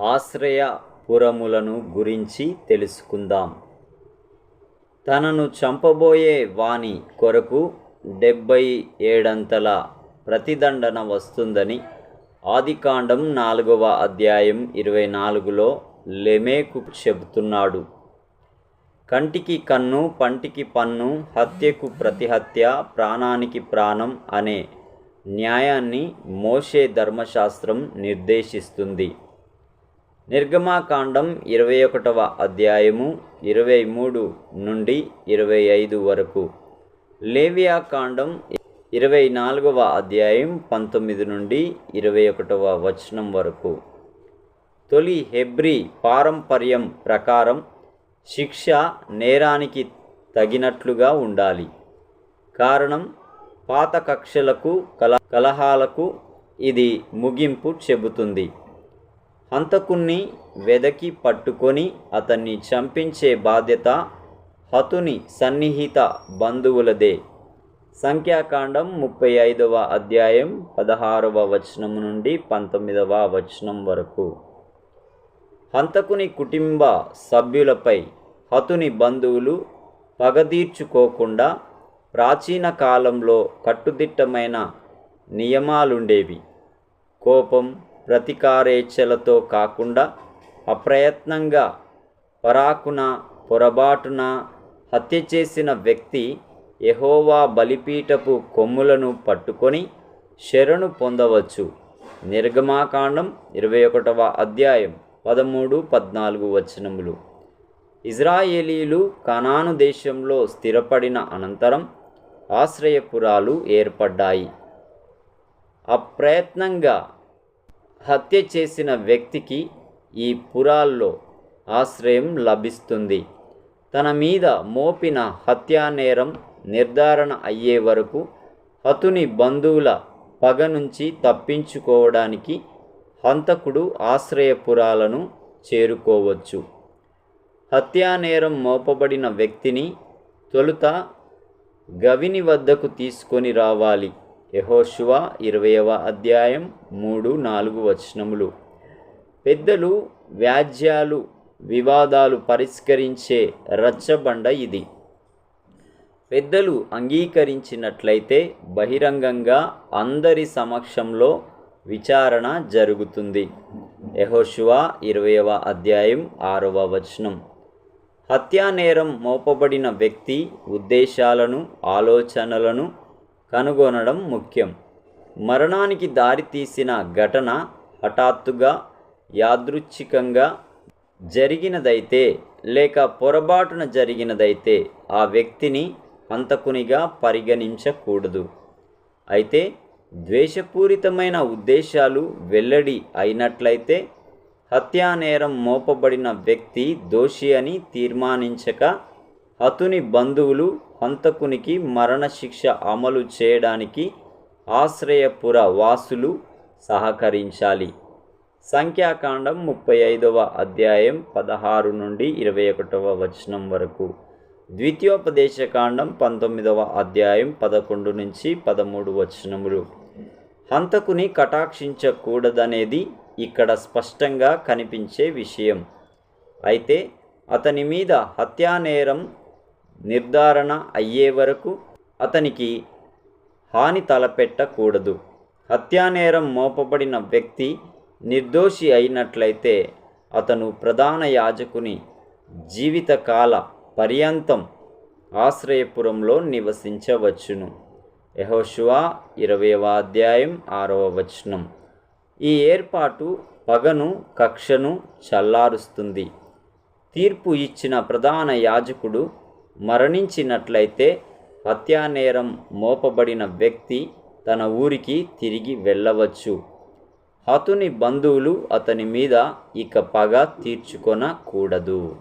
ఆశ్రయపురములను గురించి తెలుసుకుందాం. తనను చంపబోయే వాని కొరకు డెబ్బై ఏడంతల ప్రతిదండన వస్తుందని ఆదికాండం నాలుగవ అధ్యాయం ఇరవై నాలుగులో లెమేకు చెబుతున్నాడు. కంటికి కన్ను పంటికి పన్ను హత్యకు ప్రతిహత్య ప్రాణానికి ప్రాణం అనే న్యాయాన్ని మోషే ధర్మశాస్త్రం నిర్దేశిస్తుంది. నిర్గమాకాండం ఇరవై ఒకటవ అధ్యాయము ఇరవై మూడు నుండి ఇరవై ఐదు వరకు. లేవియాకాండం ఇరవై నాలుగవ అధ్యాయం పంతొమ్మిది నుండి ఇరవై ఒకటవ వచనం వరకు. తొలి హెబ్రీ పారంపర్యం ప్రకారం శిక్ష నేరానికి తగినట్లుగా ఉండాలి. కారణం పాత కక్షలకు కల కలహాలకు ఇది ముగింపు చెబుతుంది. హంతకుణ్ణి వెదకి పట్టుకొని అతన్ని చంపించే బాధ్యత హతుని సన్నిహిత బంధువులదే. సంఖ్యాకాండం ముప్పై ఐదవ అధ్యాయం పదహారవ వచనం నుండి పంతొమ్మిదవ వచనం వరకు. హంతకుని కుటుంబ సభ్యులపై హతుని బంధువులు పగదీర్చుకోకుండా ప్రాచీన కాలంలో కట్టుదిట్టమైన నియమాలుండేవి. కోపం ప్రతికారేచ్ఛలతో కాకుండా అప్రయత్నంగా పరాకున పొరబాటున హత్య చేసిన వ్యక్తి ఎహోవా బలిపీఠపు కొమ్ములను పట్టుకొని శరణు పొందవచ్చు. నిర్గమాకాండం ఇరవై ఒకటవ అధ్యాయం పదమూడు పద్నాలుగు వచనములు. ఇజ్రాయేలీలు కనాను దేశంలో స్థిరపడిన అనంతరం ఆశ్రయపురాలు ఏర్పడ్డాయి. అప్రయత్నంగా హత్య చేసిన వ్యక్తికి ఈ పురాల్లో ఆశ్రయం లభిస్తుంది. తన మీద మోపిన హత్యానేరం నిర్ధారణ అయ్యే వరకు హతుని బంధువుల పగ నుంచి తప్పించుకోవడానికి హంతకుడు ఆశ్రయపురాలను చేరుకోవచ్చు. హత్యానేరం మోపబడిన వ్యక్తిని తొలుత గవిని వద్దకు తీసుకొని రావాలి. యహోశువ ఇరవయవ అధ్యాయం మూడు నాలుగు వచనములు. పెద్దలు వ్యాజ్యాలు వివాదాలు పరిష్కరించే రచ్చబండ ఇది. పెద్దలు అంగీకరించినట్లయితే బహిరంగంగా అందరి సమక్షంలో విచారణ జరుగుతుంది. యహోశువ ఇరవయవ అధ్యాయం ఆరవ వచనం. హత్యానేరం మోపబడిన వ్యక్తి ఉద్దేశాలను ఆలోచనలను కనుగొనడం ముఖ్యం. మరణానికి దారితీసిన ఘటన హఠాత్తుగా యాదృచ్ఛికంగా జరిగినదైతే లేక పొరపాటున జరిగినదైతే ఆ వ్యక్తిని హంతకునిగా పరిగణించకూడదు. అయితే ద్వేషపూరితమైన ఉద్దేశాలు వెల్లడి అయినట్లయితే హత్యానేరం మోపబడిన వ్యక్తి దోషి అని తీర్మానించక హతుని బంధువులు హంతకునికి మరణశిక్ష అమలు చేయడానికి ఆశ్రయపుర వాసులు సహకరించాలి. సంఖ్యాకాండం ముప్పై ఐదవ అధ్యాయం పదహారు నుండి ఇరవై ఒకటవ వచనం వరకు. ద్వితీయోపదేశకాండం పంతొమ్మిదవ అధ్యాయం పదకొండు నుంచి పదమూడు వచనములు. హంతకుని కటాక్షించకూడదనేది ఇక్కడ స్పష్టంగా కనిపించే విషయం. అయితే అతని మీద హత్యానేరం నిర్ధారణ అయ్యే వరకు అతనికి హాని తలపెట్టకూడదు. హత్యానేరం మోపబడిన వ్యక్తి నిర్దోషి అయినట్లయితే అతను ప్రధాన యాజకుని జీవితకాల పర్యంతం ఆశ్రయపురంలో నివసించవచ్చును. యహోశువా ఇరవైవ అధ్యాయం ఆరవ వచనం. ఈ ఏర్పాటు పగను కక్షను చల్లారుస్తుంది. తీర్పు ఇచ్చిన ప్రధాన యాజకుడు మరణించినట్లయితే హత్యానేరం మోపబడిన వ్యక్తి తన ఊరికి తిరిగి వెళ్ళవచ్చు. హతుని బంధువులు అతని మీద ఇక పగ తీర్చుకొనకూడదు.